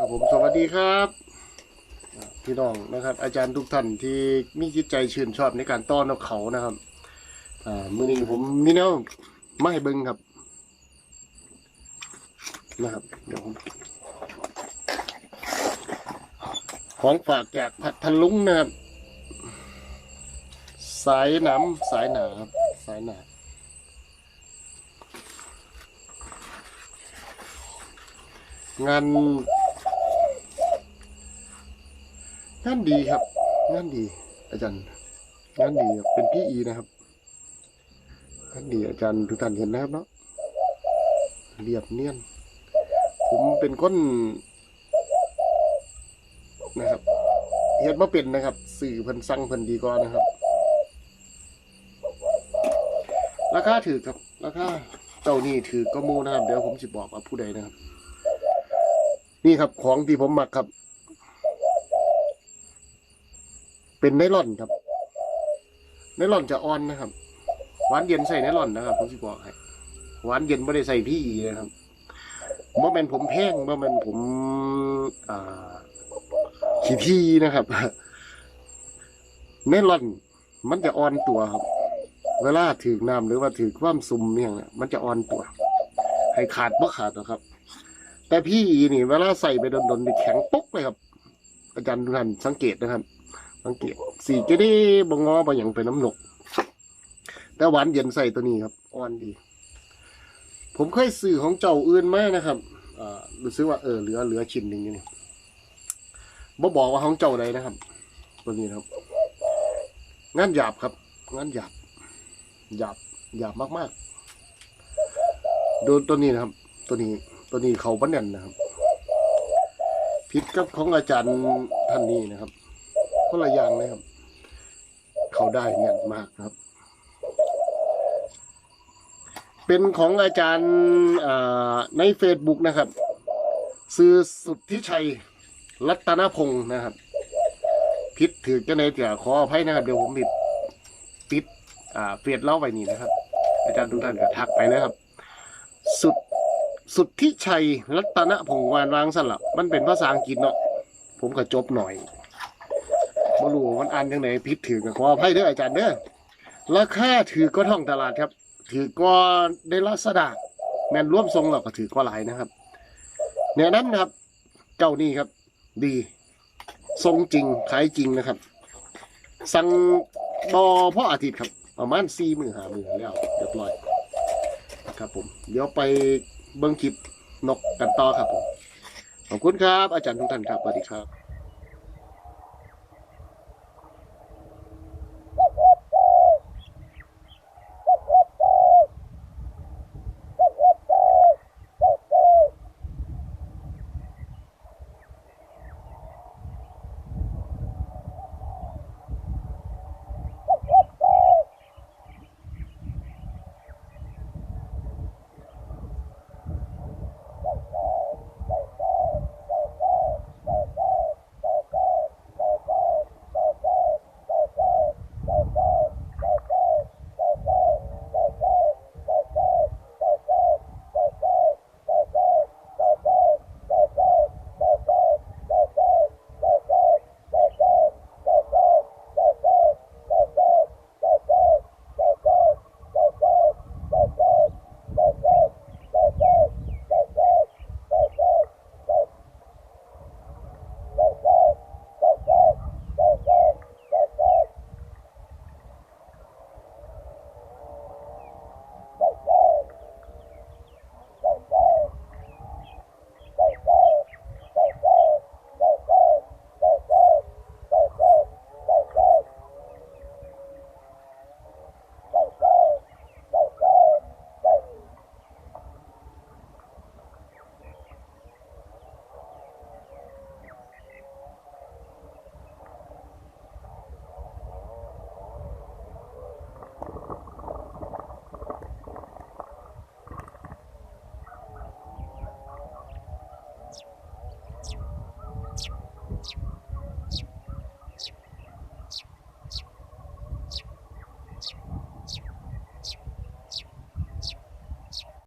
ครับผมสวัสดีครับพี่น้องนะครับ อาจารย์ทุกท่านที่มีจิตใจชื่นชอบในการต้อนนกเขานะครับอ่ามื่อนี้ผมมีแนวมาให้เบิ้งครับ นะครับ เดี๋ยวผมของฝากจากพัทลุงนะครับ สายน้ำสายหนาครับสายหนางาน งานดีครับ งานดี อาจารย์ งานดีครับเป็นพี่อีนะครับงานดีอาจารย์ทุกท่านเห็นนะครับเนาะเรียบเนียน ผมเป็นคนนะครับเฮ็ดมาเป็นนะครับ สื่อเพิ่นสั่งเพิ่นดีกว่านะครับ ราคาถือครับ ราคาเจ้านี่ถือก็มูนะครับ เดี๋ยวผมจะบอกว่าผู้ใดนะครับ นี่ครับของที่ผมหมักครับ เป็นไนล่อนครับไนล่อนจะอ่อนนะครับ หวานเย็นใส่ไนล่อนนะครับผมจะบอกให้หวานเย็นไม่ได้ใส่พี่อีนะครับเมื่อเป็นผมแพงเมื่อเป็นผมอ่าขี้ที่นะครับไนล่อน มันจะอ่อนตัวครับ เวลาถือน้ำหรือว่าถือความซุ่มเนี่ยนะมันจะอ่อนตัว ให้ขาดบ่ขาดหรอกครับ แต่พี่อีนี่ เวลาใส่ไปโดนๆนี่แข็งปุ๊กเลยครับ อาจารย์ทุกท่านสังเกตนะครับ สังเกตสีจะได้บงงอบอย่างเป็นน้ำหนก แต่หวานเย็นใส่ตัวนี้ครับอ่อนดี ผมเคยซื้อของเจ้าอื่นมานะครับอ่ารู้สึกว่าเออเหลือเหลือชิ้นหนึ่งอยู่นี่บ่บอกว่าของเจ้าใดนะครับ ตัวนี้ครับงานหยาบครับงานหยาบหยาบหยาบมากๆดูตัวนี้นะครับ ตัวนี้ตัวนี้เขาบันเน่นนะครับผิดกับของอาจารย์ท่านนี้นะครับ คนละอย่างเลยครับ เขาได้เงินมากครับ เป็นของอาจารย์ในเฟซบุ๊กนะครับซื้อสุดที่ชัย รัตนพงศ์นะครับ พิษถือจะในเดี๋ยวขออภัยนะครับ เดี๋ยวผมปิดปิดอ่าเฟซเล่าไปนี่นะครับ อาจารย์ทุกท่านก็ทักไปนะครับ สุดสุดที่ชัย รัตนพงศ์วานวางสลับ มันเป็นภาษาอังกฤษเนาะผมก็จบหน่อย บ่รู้ว่ามันอ่านยังไงพิษถือกับขออภัยเด้ออาจารย์เด้อราคาถือก็ท่องตลาดครับ ถือก็ได้ลักษณะแมนร่วมทรงเราก็ถือก็หลายนะครับเนี่ยนั้นนะครับ เจ้านี่ครับ ดีทรงจริงขายจริงนะครับ สั่งบอพ่ออาทิตย์ครับ ประมาณสี่มือหามือแล้วเรียบร้อย ครับผม เดี๋ยวไปเบิ้งคลิปนกกันต่อครับผม ขอบคุณครับ อาจารย์ทุกท่านครับสวัสดีครับ